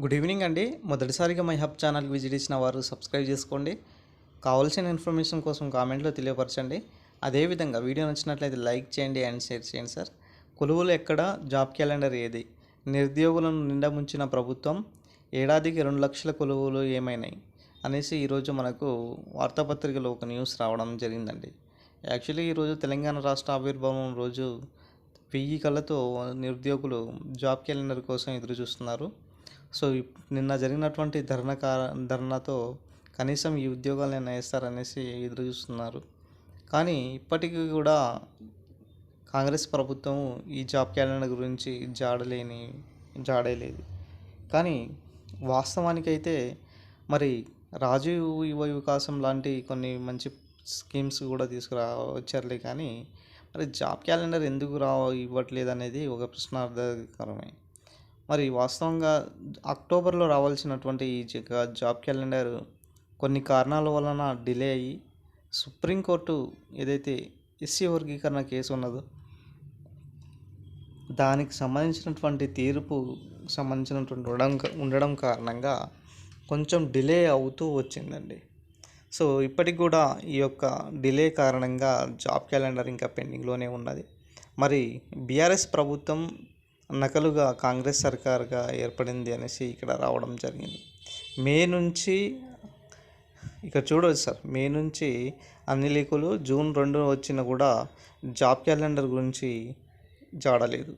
Good evening అండి. మొదటిసారిగా my hub ఛానల్కి విజిట్ ఇచ్చిన వారు సబ్స్క్రైబ్ చేసుకోండి. కావాల్సిన ఇన్ఫర్మేషన్ కోసం కామెంట్లో తెలియపరచండి. అదేవిధంగా వీడియో నచ్చినట్లయితే లైక్ చేయండి అండ్ షేర్ చేయండి సార్. కొలువులు ఎక్కడ జాబ్ క్యాలెండర్ ఏది? నిరుద్యోగులను నిండా ముంచిన ప్రభుత్వం ఏడాదికి రెండు లక్షల కొలువులు ఏమైనాయి? అనేసి ఈరోజు మనకు వార్తాపత్రికలో ఒక న్యూస్ రావడం జరిగిందండి. యాక్చువల్లీ ఈరోజు తెలంగాణ రాష్ట్ర ఆవిర్భావం రోజు వెయ్యి కళ్ళతో నిరుద్యోగులు జాబ్ క్యాలెండర్ కోసం ఎదురు చూస్తున్నారు సో ఇప్- నిన్న జరిగినటువంటి ధర్నా కార ధర్నాతో కనీసం ఈ ఉద్యోగాలను వేస్తారనేసి ఎదురు చూస్తున్నారు. కానీ ఇప్పటికీ కూడా కాంగ్రెస్ ప్రభుత్వం ఈ జాబ్ క్యాలెండర్ గురించి జాడలేని జాడలేదు. కానీ వాస్తవానికైతే మరి రాజీవ్ యువ వికాసం లాంటి కొన్ని మంచి స్కీమ్స్ కూడా తీసుకురా వచ్చారులే కానీ మరి జాబ్ క్యాలెండర్ ఎందుకు రా ఇవ్వట్లేదు అనేది ఒక ప్రశ్నార్థకరమే. మరి వాస్తవంగా అక్టోబర్లో రావాల్సినటువంటి ఈ జాబ్ క్యాలెండర్ కొన్ని కారణాల వలన డిలే అయ్యి సుప్రీంకోర్టు ఏదైతే ఎస్సీ వర్గీకరణ కేసు ఉన్నదో దానికి సంబంధించినటువంటి తీర్పు సంబంధించినటువంటి ఉండడం ఉండడం కారణంగా కొంచెం డిలే అవుతూ వచ్చిందండి. సో ఇప్పటికి కూడా ఈ యొక్క డిలే కారణంగా జాబ్ క్యాలెండర్ ఇంకా పెండింగ్లోనే ఉన్నది. మరి బీఆర్ఎస్ ప్రభుత్వం నకలుగా కాంగ్రెస్ సర్కార్గా ఏర్పడింది అనేసి ఇక్కడ రావడం జరిగింది. మే నుంచి ఇక్కడ చూడవచ్చు సార్ మే నుంచి అన్ని లీకులు జూన్ రెండు వచ్చినా కూడా జాబ్ క్యాలెండర్ గురించి జాడలేదు.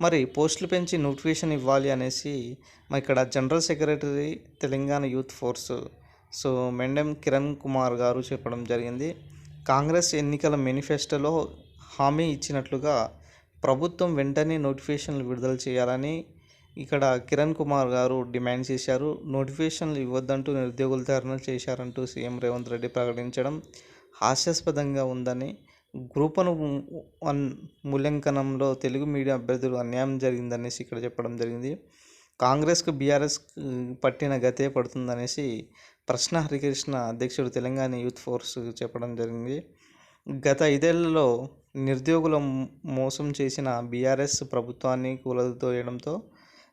మరి పోస్టులు పెంచి నోటిఫికేషన్ ఇవ్వాలి అనేసి మరి ఇక్కడ general secretary Telangana youth force so Mendem Kiran Kumar గారు చెప్పడం జరిగింది. కాంగ్రెస్ ఎన్నికల మేనిఫెస్టోలో హామీ ఇచ్చినట్లుగా ప్రభుత్వం వెంటనే నోటిఫికేషన్లు విడుదల చేయాలని ఇక్కడ కిరణ్ కుమార్ గారు డిమాండ్ చేశారు. నోటిఫికేషన్లు ఇవ్వద్దంటూ నిరుద్యోగులు ధర్నాలు చేశారంటూ సీఎం రేవంత్ రెడ్డి ప్రకటించడం హాస్యాస్పదంగా ఉందని గ్రూపను వన్ మూల్యాంకనంలో తెలుగు మీడియా అభ్యర్థులు అన్యాయం జరిగిందనేసి ఇక్కడ చెప్పడం జరిగింది. కాంగ్రెస్కు బీఆర్ఎస్ పట్టిన గతే పడుతుందనేసి ప్రశ్న హరికృష్ణ అధ్యక్షుడు తెలంగాణ యూత్ ఫోర్స్ చెప్పడం జరిగింది. గత ఐదేళ్ళలో నిరుద్యోగుల మోసం చేసిన బీఆర్ఎస్ ప్రభుత్వాన్ని కూలదోయడంతో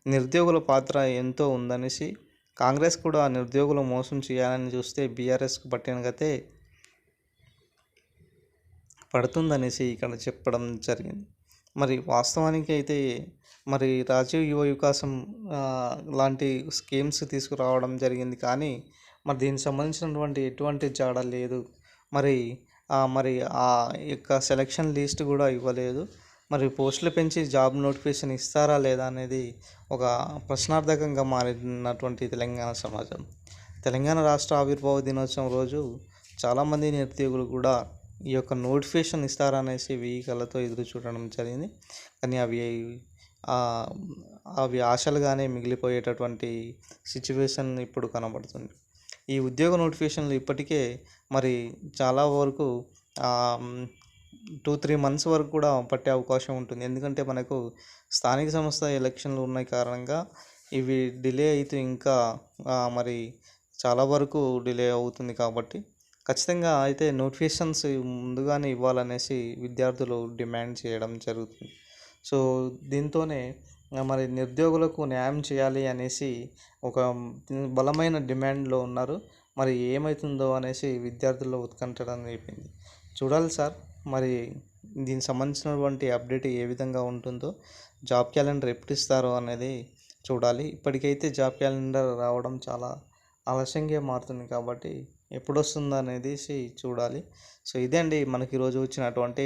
నిరుద్యోగుల పాత్ర ఎంతో ఉందనేసి కాంగ్రెస్ కూడా నిరుద్యోగులు మోసం చేయాలని చూస్తే బీఆర్ఎస్కు పట్టిన గతే పడుతుందనేసి ఇక్కడ చెప్పడం జరిగింది. మరి వాస్తవానికి అయితే మరి రాజీవ్ యువ వికాసం లాంటి స్కీమ్స్ తీసుకురావడం జరిగింది కానీ మరి దీనికి సంబంధించినటువంటి ఎటువంటి జాడ లేదు. మరి మరి ఆ యొక్క సెలక్షన్ లిస్ట్ కూడా ఇవ్వలేదు. మరి పోస్టులు పెంచి జాబ్ నోటిఫికేషన్ ఇస్తారా లేదా అనేది ఒక ప్రశ్నార్థకంగా మారినటువంటి తెలంగాణ సమాజం. తెలంగాణ రాష్ట్ర ఆవిర్భావ దినోత్సవం రోజు చాలామంది నిరుద్యోగులు కూడా ఈ యొక్క నోటిఫికేషన్ ఇస్తారా అనేసి వెయ్యి కళ్ళతో ఎదురు చూడడం జరిగింది. కానీ అవి అవి ఆశలుగానే మిగిలిపోయేటటువంటి సిచ్యువేషన్ ఇప్పుడు కనబడుతుంది. ఈ ఉద్యోగ నోటిఫికేషన్లు ఇప్పటికే మరి చాలా వరకు టూ త్రీ మంత్స్ వరకు కూడా పట్టే అవకాశం ఉంటుంది. ఎందుకంటే మనకు స్థానిక సంస్థ ఎలక్షన్లు ఉన్నాయి కారణంగా ఇవి డిలే అయితే ఇంకా మరి చాలా వరకు డిలే అవుతుంది కాబట్టి ఖచ్చితంగా అయితే నోటిఫికేషన్స్ ముందుగానే ఇవ్వాలనేసి విద్యార్థులు డిమాండ్ చేయడం జరుగుతుంది. సో దీంతోనే మరి నిరుద్యోగులకు న్యాయం చేయాలి అనేసి ఒక బలమైన డిమాండ్లో ఉన్నారు. మరి ఏమవుతుందో అనేసి విద్యార్థుల్లో ఉత్కంఠడం అయిపోయింది చూడాలి సార్ మరి దీనికి సంబంధించినటువంటి అప్డేట్ ఏ విధంగా ఉంటుందో జాబ్ క్యాలెండర్ ఎప్పుడు ఇస్తారో అనేది చూడాలి. ఇప్పటికైతే జాబ్ క్యాలెండర్ రావడం చాలా ఆలస్యంగా మారుతుంది కాబట్టి ఎప్పుడు వస్తుందో అనేది చూడాలి. సో ఇదే అండి మనకి ఈరోజు వచ్చినటువంటి